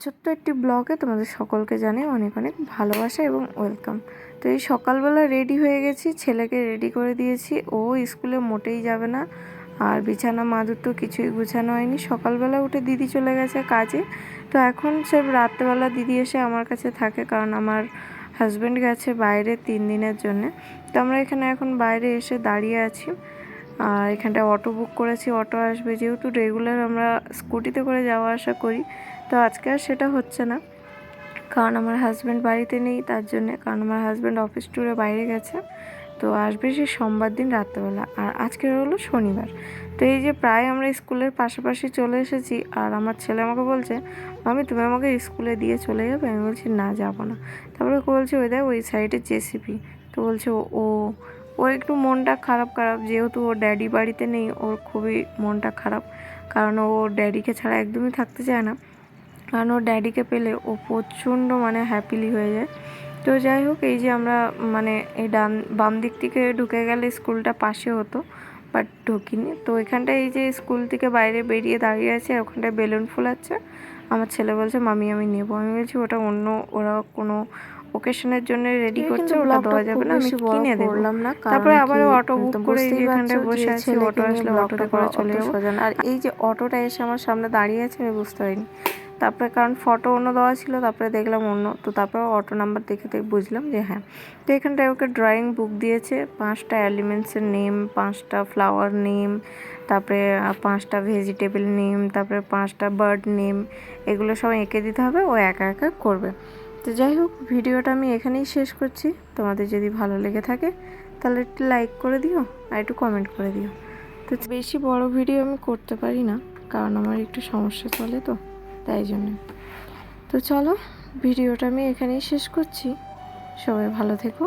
ছোট্ট একটি ব্লগে তোমাদের সকলকে জানাই অনেক অনেক ভালোবাসা এবং ওয়েলকাম। তো এই সকালবেলা রেডি হয়ে গেছি, ছেলেকে রেডি করে দিয়েছি। ও স্কুলে মোটেই যাবে না, আর বিছানা মাদুর তো কিছুই গুছানো হয়নি। সকালবেলা উঠে দিদি চলে গেছে কাজে। তো এখন সে রাত্রেবেলা দিদি এসে আমার কাছে থাকে, কারণ আমার হাজব্যান্ড গেছে বাইরে তিন দিনের জন্যে। তো আমরা এখানে এখন বাইরে এসে দাঁড়িয়ে আছি। আর এখানটায় অটো বুক করেছি অটো আসবে। যেহেতু রেগুলার আমরা স্কুটিতে করে যাওয়া আসা করি, তো আজকে আর সেটা হচ্ছে না। কারণ আমার হাজব্যান্ড বাড়িতে নেই, তার জন্যে, কারণ আমার হাজব্যান্ড অফিস ট্যুরে বাইরে গেছে। তো আসবে সে সোমবার দিন রাত্রেবেলা। আর আজকের হলো শনিবার। তো এই যে প্রায় আমরা স্কুলের পাশাপাশি চলে এসেছি, আর আমার ছেলে আমাকে বলছে আমি তুমি আমাকে স্কুলে দিয়ে চলে যাবে? আমি বলছি, না, যাব না। তারপরে বলছি, ওই দেখ, ওই সাইডে জেসিপি তো বলছে, ও ওর একটু মনটা খারাপ খারাপ। যেহেতু ওর ড্যাডি বাড়িতে নেই, ওর খুবই মনটা খারাপ। কারণ ও ড্যাডিকে ছাড়া একদমই থাকতে চায় না। কারণ ওর ড্যাডিকে পেলে ও প্রচণ্ড মানে হ্যাপিলি হয়ে যায়। তো যাই হোক, এই যে আমরা মানে এই ডান, বাম দিক থেকে ঢুকে গেলে স্কুলটা পাশে হতো বাট ঢুকিনি। তো এখানটায় এই যে স্কুল থেকে বাইরে বেরিয়ে দাঁড়িয়ে আছে, আর ওখানটায় বেলুন ফুলাচ্ছে আমার ছেলে বলছে মামি আমি নেব। আমি বলছি, ওটা অন্য, ওরা কোনো ওকেশনের জন্য রেডি করছে ওটা দেওয়া যাবে না আমি কিনে দেবো। না তারপরে আবার অটো বুক করে এখানটায় বসে আছি অটো আসলে অটোতে করে চলে যাব। আর এই যে অটোটা এসে আমার সামনে দাঁড়িয়ে আছে আমি বুঝতে পারিনি। তারপরে কারণ ফটো অন্য দেওয়া ছিল তারপরে দেখলাম অন্য তো তারপরে অটো নাম্বার দেখে দেখে বুঝলাম যে হ্যাঁ। তো এখানটায় ওকে ড্রয়িং বুক দিয়েছে পাঁচটা এলিমেন্টসের নেম পাঁচটা ফ্লাওয়ার নেম তারপরে পাঁচটা ভেজিটেবল নেম তারপরে পাঁচটা বার্ড নেম এগুলো সব এঁকে দিতে হবে ও একা একা করবে। তো যাই হোক, ভিডিওটা আমি এখানেই শেষ করছি। তোমাদের যদি ভালো লেগে থাকে, তাহলে একটু লাইক করে দিও আর একটু কমেন্ট করে দিও। তো বেশি বড় ভিডিও আমি করতে পারি না, কারণ আমার একটু সমস্যা চলে তো, তাই জন্য। তো চলো, ভিডিওটা আমি এখানেই শেষ করছি। সবাই ভালো থেকো,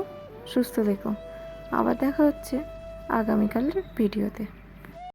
সুস্থ থেকো। আবার দেখা হচ্ছে আগামীকালের ভিডিওতে